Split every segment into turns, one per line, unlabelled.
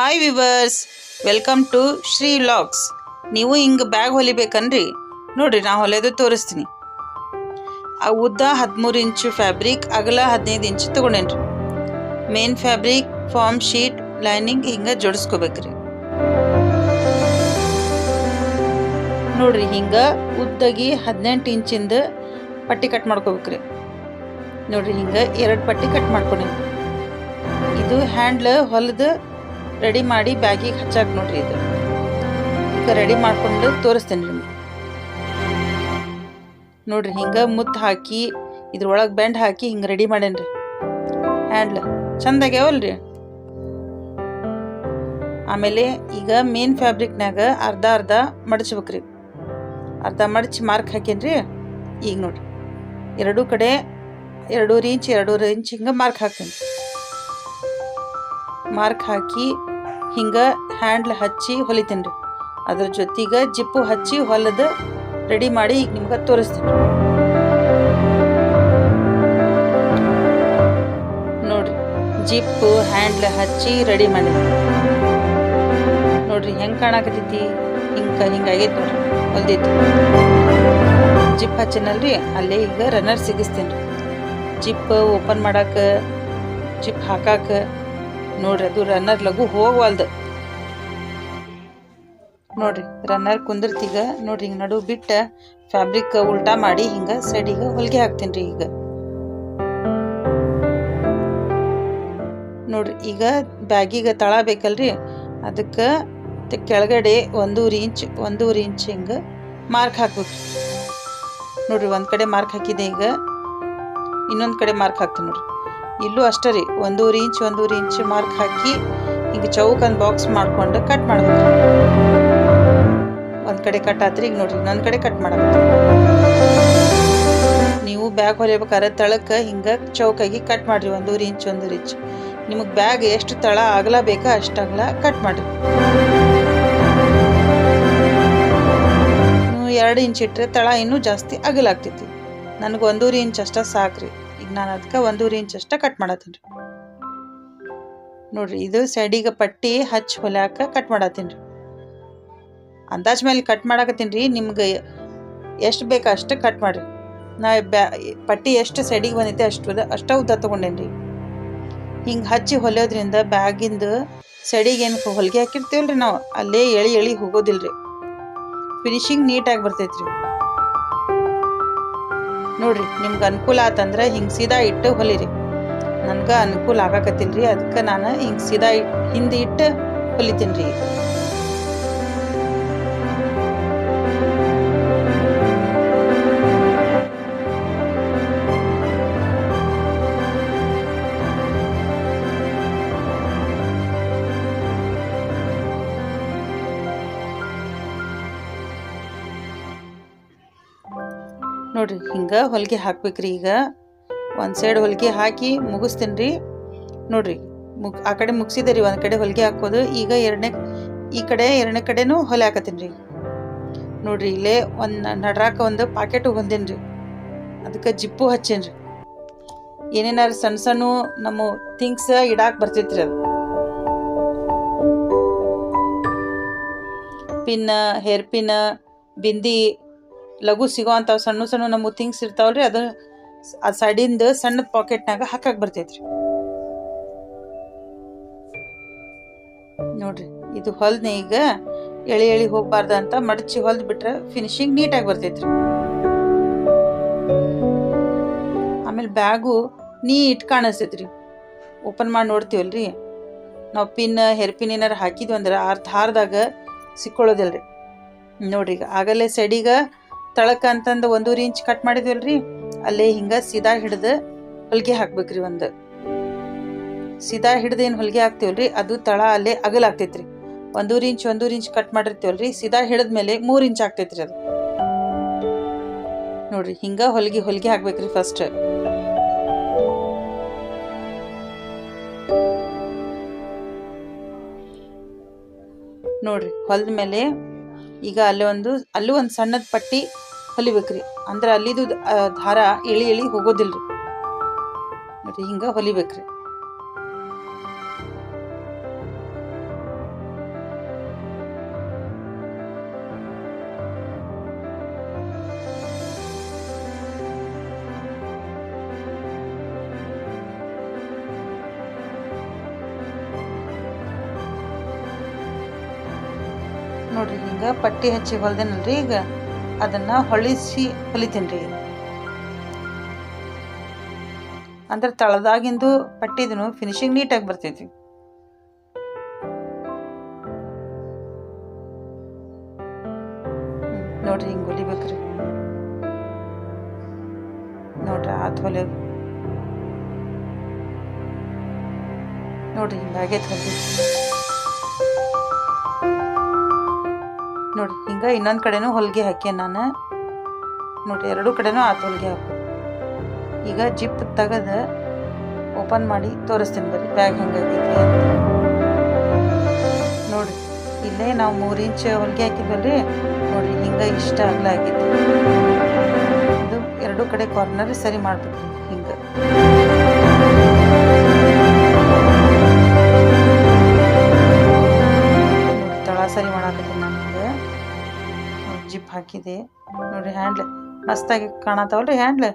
Hi viewers welcome to Shri vlogs ನೀವು ಹಿಂಗೆ bag ಹೊಲಿಬೇಕನ್ರಿ? ನೋಡ್ರಿ, ನಾ ಹೊಲಿಯೋದು ತೋರಿಸ್ತೀನಿ. ಆ ಉದ್ದ ಹದಿಮೂರು ಇಂಚು ಫ್ಯಾಬ್ರಿಕ್ ಅಗಲ ಹದಿನೈದು inch ತೊಗೊಂಡೇನ್ರಿ. Main fabric foam sheet lining ಹಿಂಗೆ ಜೋಡಿಸ್ಕೋಬೇಕ್ರಿ. ನೋಡ್ರಿ, ಹಿಂಗೆ ಉದ್ದಗಿ ಹದಿನೆಂಟು ಇಂಚಿಂದ ಪಟ್ಟಿ ಕಟ್ ಮಾಡ್ಕೋಬೇಕ್ರಿ. ನೋಡ್ರಿ, ಹಿಂಗೆ ಎರಡು ಪಟ್ಟಿ ಕಟ್ ಮಾಡ್ಕೊಂಡೇನಿ ಇದು ಹ್ಯಾಂಡ್ಲ್ ಹೊಲಿದು ರೆಡಿ ಮಾಡಿ ಬ್ಯಾಗಿಗೆ ಹಚ್ಚಾಕ್ ನೋಡ್ರಿ ಇದು. ಈಗ ರೆಡಿ ಮಾಡ್ಕೊಂಡು ತೋರಿಸ್ತೇನೆ ನಿಮ್ಗೆ. ನೋಡ್ರಿ ಹಿಂಗೆ ಮುತ್ತು ಹಾಕಿ, ಇದ್ರೊಳಗೆ ಬೆಂಡ್ ಹಾಕಿ ಹಿಂಗೆ ರೆಡಿ ಮಾಡೇನ್ರಿ. ಹ್ಯಾಂಡ್ಲ್ ಚಂದಾಗ್ಯಾವಲ್ರಿ ಆಮೇಲೆ ಈಗ ಮೇನ್ ಫ್ಯಾಬ್ರಿಕ್ನಾಗ ಅರ್ಧ ಅರ್ಧ ಮಡಚ್ಬೇಕ್ರಿ. ಅರ್ಧ ಮಡಚಿ ಮಾರ್ಕ್ ಹಾಕೇನ್ರಿ. ಈಗ ನೋಡ್ರಿ. ಎರಡೂ ಕಡೆ ಎರಡೂವರೆ ಇಂಚ್ ಎರಡೂವರೆ ಇಂಚ್ ಹಿಂಗೆ ಮಾರ್ಕ್ ಹಾಕ್ತೇನೆ. ಮಾರ್ಕ್ ಹಾಕಿ ಹಿಂಗೆ ಹ್ಯಾಂಡ್ಲ್ ಹಚ್ಚಿ ಹೊಲಿತೀನಿ ರೀ. ಅದ್ರ ಜೊತೆಗೆ ಜಿಪ್ಪು ಹಚ್ಚಿ ಹೊಲದ ರೆಡಿ ಮಾಡಿ ಈಗ ನಿಮ್ಗೆ ತೋರಿಸ್ತೀನಿ ನೋಡ್ರಿ, ಜಿಪ್ಪು ಹ್ಯಾಂಡ್ಲ್ ಹಚ್ಚಿ ರೆಡಿ ಮಾಡಿ ನೋಡ್ರಿ, ಹೆಂಗೆ ಕಾಣಾಕತೈತಿ ಹಿಂಗೆ ಹಿಂಗಾಗೈತೆ ನೋಡ್ರಿ, ಹೊಲ್ದೈತಿ. ಜಿಪ್ ಹಚ್ಚಿನಲ್ರಿ, ಅಲ್ಲೇ ಈಗ ರನ್ನರ್ ಸಿಗಿಸ್ತೀನಿ ರೀ. ಜಿಪ್ ಓಪನ್ ಮಾಡಕ್ಕೆ ಜಿಪ್ ಹಾಕಾಕ ನೋಡ್ರಿ ಅದು ರನ್ನರ್ ಲಘು ಹೋಗವಲ್ದು ನೋಡ್ರಿ ರನ್ನರ್ ಕುಂದಿರ್ತೀಗ ನೋಡ್ರಿ, ಹಿಂಗೆ ನಡು ಬಿಟ್ಟ ಫ್ಯಾಬ್ರಿಕ್ ಉಲ್ಟಾ ಮಾಡಿ ಹಿಂಗೆ ಸೈಡಿಗೆ ಹೊಲಿಗೆ ಹಾಕ್ತೀನಿ ಈಗ. ನೋಡ್ರಿ, ಈಗ ಬ್ಯಾಗಿಗೆ ತಳ ಬೇಕಲ್ರಿ. ಅದಕ್ಕೆ ಕೆಳಗಡೆ ಒಂದೂವರೆ ಇಂಚ್ ಒಂದೂವರೆ ಇಂಚ್ ಹಿಂಗೆ ಮಾರ್ಕ್ ಹಾಕ್ಬೇಕು ನೋಡ್ರಿ, ಒಂದು ಕಡೆ ಮಾರ್ಕ್ ಹಾಕಿದೆ ಈಗ. ಇನ್ನೊಂದು ಕಡೆ ಮಾರ್ಕ್ ಹಾಕ್ತೀನಿ ನೋಡ್ರಿ. ಇಲ್ಲೂ ಅಷ್ಟೇ ರೀ. ಒಂದೂವರೆ ಇಂಚ್ ಒಂದೂವರೆ ಇಂಚ್ ಮಾರ್ಕ್ ಹಾಕಿ ಈಗ ಚೌಕಂದು ಬಾಕ್ಸ್ ಮಾಡ್ಕೊಂಡು ಕಟ್ ಮಾಡ್ಬೇಕು. ಒಂದು ಕಡೆ ಕಟ್ ಆತ್ರಿ, ಈಗ ನೋಡ್ರಿ, ಇನ್ನೊಂದು ಕಡೆ ಕಟ್ ಮಾಡಬೇಕು ನೀವು ಬ್ಯಾಗ್ ಹೊಲಿಬೇಕಾದ್ರೆ ತಳಕ್ಕೆ ಹಿಂಗೆ ಚೌಕಾಗಿ ಕಟ್ ಮಾಡಿರಿ, ಒಂದೂವರೆ ಇಂಚ್ ಒಂದೂವರೆ ಇಂಚ್. ನಿಮಗೆ ಬ್ಯಾಗ್ ಎಷ್ಟು ತಳ ಅಗಲ ಬೇಕಾ ಅಷ್ಟು ಅಗಲ ಕಟ್ ಮಾಡಿರಿ. ನೀವು ಎರಡು ಇಂಚ್ ಇಟ್ಟರೆ ತಳ ಇನ್ನೂ ಜಾಸ್ತಿ ಅಗಲಾಗ್ತೈತಿ. ನನಗೆ ಒಂದೂವರೆ ಇಂಚ್ ಅಷ್ಟ ಸಾಕ್ರಿ. ಈಗ ನಾನು ಅದಕ್ಕೆ ಒಂದೂವರೆ ಇಂಚ್ ಅಷ್ಟ ಕಟ್ ಮಾಡತ್ತೀನಿ ರೀ. ನೋಡ್ರಿ, ಇದು ಸೈಡಿಗೆ ಪಟ್ಟಿ ಹಚ್ಚಿ ಹೊಲ್ಯಾಕ ಕಟ್ ಮಾಡತ್ತೀನಿ ರೀ. ಅಂದಾಜ್ ಮೇಲೆ ಕಟ್ ಮಾಡಾಕತ್ತೀನಿ ರೀ, ನಿಮ್ಗೆ ಎಷ್ಟು ಬೇಕು ಅಷ್ಟು ಕಟ್ ಮಾಡಿರಿ. ನಾ ಬ್ಯಾ ಪಟ್ಟಿ ಎಷ್ಟು ಸೈಡಿಗೆ ಬಂದೈತೆ ಅಷ್ಟು ಅಷ್ಟು ಉದ್ದ ತೊಗೊಂಡೇನಿ ರೀ. ಹಿಂಗೆ ಹಚ್ಚಿ ಹೊಲಿಯೋದ್ರಿಂದ ಬ್ಯಾಗಿಂದು ಸೈಡಿಗೆ ಏನು ಹೊಲಿಗೆ ರೀ ನಾವು, ಅಲ್ಲೇ ಎಳಿ ಎಳಿ ಹೋಗೋದಿಲ್ಲ ರೀ ಫಿನಿಶಿಂಗ್ ನೀಟಾಗಿ ಬರ್ತೈತ್ರಿ. ನೋಡ್ರಿ, ನಿಮ್ಗೆ ಅನುಕೂಲ ಆತಂದ್ರೆ ಹಿಂಗೆ ಸೀದಾ ಇಟ್ಟು ಹೊಲಿರಿ. ನನ್ಗೆ ಅನುಕೂಲ ಆಗಾಕತ್ತಿಲ್ಲ ರೀ ಅದಕ್ಕೆ ನಾನು ಹಿಂಗೆ ಸೀದಾ ಇಟ್ಟು ಹಿಂದೆ ಇಟ್ಟು ಹೊಲಿತೀನಿ ರೀ ನೋಡ್ರಿ, ಹಿಂಗೆ ಹೊಲಿಗೆ ಹಾಕ್ಬೇಕ್ರಿ ಈಗ. ಒಂದು ಸೈಡ್ ಹೊಲಿಗೆ ಹಾಕಿ ಮುಗಿಸ್ತೀನಿ ರೀ ನೋಡಿರಿ, ಮುಗ್, ಆ ಕಡೆ ಮುಗಿಸಿದೆ ರೀ, ಒಂದು ಕಡೆ ಹೊಲಿಗೆ ಹಾಕೋದು. ಈಗ ಎರಡನೇ, ಈ ಕಡೆ ಎರಡನೇ ಕಡೆನೂ ಹೊಲೆ ಹಾಕತ್ತೀನಿ ರೀ ನೋಡಿರಿ, ಇಲ್ಲೇ ಒಂದು ನಡ್ರಾಕ ಒಂದು ಪಾಕೆಟು ಹೊಂದೇನಿ ರೀ ಅದಕ್ಕೆ ಜಿಪ್ಪು ಹಚ್ಚೇನಿ ರೀ ಏನೇನಾರು ಸಣ್ಣ ಸಣ್ಣ ನಮ್ಮ ಥಿಂಗ್ಸ್ ಇಡಾಕ್ ರೀ ಅದು. ಪಿನ್ ಹೇರ್ ಪಿನ್ ಬಿಂದಿ ಲಘು ಸಿಗೋ ಸಣ್ಣ ಸಣ್ಣ ನಮ್ಮ ಥಿಂಗ್ಸ್ ಇರ್ತಾವಲ್ರಿ, ಅದು ಆ ಸೈಡಿಂದ ಸಣ್ಣ ಪಾಕೆಟ್ನಾಗ ಹಾಕಕ್ ಬರ್ತೈತ್ರಿ. ನೋಡ್ರಿ, ಇದು ಹೊಲ್ದ ಈಗ ಎಳೆ ಎಳಿ ಹೋಗ್ಬಾರ್ದ ಅಂತ ಮಡಚಿ ಹೊಲ್ದ್ ಬಿಟ್ರೆ ಫಿನಿಶಿಂಗ್ ನೀಟಾಗಿ ಬರ್ತೈತ್ರಿ. ಆಮೇಲೆ ಬ್ಯಾಗು ನೀಟ್ ಕಾಣಿಸ್ತೈತ್ರಿ. ಓಪನ್ ಮಾಡಿ ನೋಡ್ತೀವಲ್ರಿ. ನಾವು ಪಿನ್, ಹೇರ್ ಪಿನ್ ಏನಾರು ಹಾಕಿದ್ವಿ ಅಂದ್ರೆ ಅರ್ಧ ಸಿಕ್ಕೊಳ್ಳೋದಿಲ್ಲ ರೀ ನೋಡ್ರಿ, ಈಗ ಆಗಲೇ ಸೈಡಿಗೆ ತಳಕ ಅಂತಂದು ಒಂದೂರಿ ಇಂಚ್ ಕಟ್ ಮಾಡಿದ್ವಲ್ರಿ? ಅಲ್ಲೇ ಹಿಂಗ ಸೀದಾ ಹಿಡ್ದು ಹೊಲಿಗೆ ಹಾಕ್ಬೇಕ್ರಿ ಒಂದು. ಸೀದಾ ಹಿಡ್ದು ಏನು ಹೊಲಿಗೆ ಹಾಕ್ತೀವಲ್ರಿ? ಅದು ತಳ ಅಲ್ಲೇ ಅಗಲ ಆಗ್ತೈತ್ರಿ. ಒಂದೂರಿ ಇಂಚ್ ಒಂದೂರಿ ಇಂಚ್ ಕಟ್ ಮಾಡಿರ್ತೀವಲ್ರಿ? ಸೀದಾ ಹಿಡಿದ್ಮೇಲೆ ಮೂರು ಇಂಚ್ ಆಗ್ತೈತ್ರಿ ಅದು. ನೋಡ್ರಿ, ಹಿಂಗ ಹೊಲಿಗೆ ಹೊಲಿಗೆ ಹಾಕ್ಬೇಕ್ರಿ ಫಸ್ಟ್ ನೋಡ್ರಿ, ಹೊಲ್ದ ಮೇಲೆ ಈಗ ಅಲ್ಲಿ ಒಂದು, ಅಲ್ಲೂ ಒಂದು ಸಣ್ಣದ ಪಟ್ಟಿ ಹೊಲಿಬೇಕ್ರಿ. ಅಂದ್ರೆ ಅಲ್ಲಿದು ದಾರ ಇಳಿ ಇಳಿ ಹೋಗೋದಿಲ್ರಿ. ನೋಡ್ರಿ ಹಿಂಗ ಹೊಲಿಬೇಕ್ರಿ. ನೋಡ್ರಿ ಹಿಂಗೆ ಪಟ್ಟಿ ಹಚ್ಚಿ ಹೊಲ್ದೇನಲ್ರಿ ಈಗ? ಅದನ್ನು ಹೊಳಿಸಿ ಹೊಲಿತೀನಿ ರೀ ಅಂದ್ರೆ ತಳದಾಗಿಂದು ಪಟ್ಟಿದನು ಫಿನಿಶಿಂಗ್ ನೀಟಾಗಿ ಬರ್ತೈತಿ. ನೋಡ್ರಿ ಹಿಂಗೆ ಹೊಲಿಬೇಕ್ರಿ. ನೋಡ್ರಿ, ಆತ್ ಹೊಲೆ ನೋಡ್ರಿ ಹಿಂಗಾಗೈತೆ ಹೊಲಿ ನೋಡ್ರಿ ಹಿಂಗೆ ಇನ್ನೊಂದು ಕಡೆನೂ ಹೊಲಿಗೆ ಹಾಕಿ ನಾನು. ನೋಡಿ, ಎರಡೂ ಕಡೆನೂ ಆತು ಹೊಲಿಗೆ ಹಾಕು. ಈಗ ಜಿಪ್ ತೆಗೆದು ಓಪನ್ ಮಾಡಿ ತೋರಿಸ್ತೀನಿ ಬರ್ರಿ ಬ್ಯಾಗ್ ಹೆಂಗಾಗೈತಿ ಅಂತ. ನೋಡಿ ಇಲ್ಲೇ ನಾವು ಮೂರು ಇಂಚ್ ಹೊಲಿಗೆ ಹಾಕಿದ್ವಲ್ರಿ. ನೋಡಿರಿ, ಹಿಂಗೆ ಇಷ್ಟ ಆಗಲಾಗಿತ್ತು ಇದು ಎರಡೂ ಕಡೆ ಕಾರ್ನರ್ ಸರಿ ಮಾಡ್ಬೇಕು ಹಿಂಗ. ಹಾಕಿದೆ? ನೋಡ್ರಿ ಹ್ಯಾಂಡ್ಲ್ ಮಸ್ತಾಗಿ ಕಾಣತಾವಲ್ರಿ ಹ್ಯಾಂಡ್ಲ್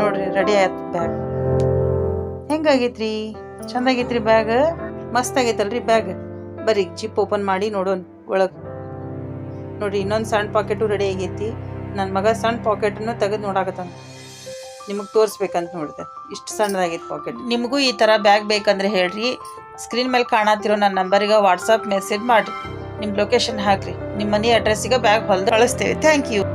ನೋಡ್ರಿ ರೆಡಿ ಆಯ್ತು ಬ್ಯಾಗ್ ಹೆಂಗಾಗೈತ್ರಿ? ಚಂದಾಗೈತ್ರಿ ಬ್ಯಾಗ್ ಮಸ್ತ್ ಆಗೈತಲ್ರಿ ಬ್ಯಾಗ್ ಬರ್ರಿ ಜಿಪ್ ಓಪನ್ ಮಾಡಿ ನೋಡೋಣ ಒಳಗೆ. ನೋಡ್ರಿ, ಇನ್ನೊಂದು ಸಣ್ಣ ಪಾಕೆಟು ರೆಡಿ ಆಗೈತಿ. ನನ್ನ ಮಗ ಸಣ್ಣ ಪಾಕೆಟನ್ನು ತೆಗೆದು ನೋಡಾಕತ್ತಾನ. ನಿಮಗೆ ತೋರಿಸ್ಬೇಕಂತ ನೋಡಿದೆ. ಇಷ್ಟು ಸಣ್ಣದಾಗೈತೆ ಪಾಕೆಟ್ ನಿಮಗೂ ಈ ಥರ ಬ್ಯಾಗ್ ಬೇಕಂದ್ರೆ ಹೇಳ್ರಿ. ಸ್ಕ್ರೀನ್ ಮೇಲೆ ಕಾಣತ್ತಿರೋ ನನ್ನ ನಂಬರಿಗೆ ವಾಟ್ಸಪ್ ಮೆಸೇಜ್ ಮಾಡಿರಿ. ನಿಮ್ಮ ಲೊಕೇಶನ್ ಹಾಕ್ರಿ ನಿಮ್ಮ ಮನೆ ಅಡ್ರೆಸ್ಸಿಗೆ ಬ್ಯಾಗ್ ಹೊಲ್ದು ಕಳಿಸ್ತೇವೆ. Thank you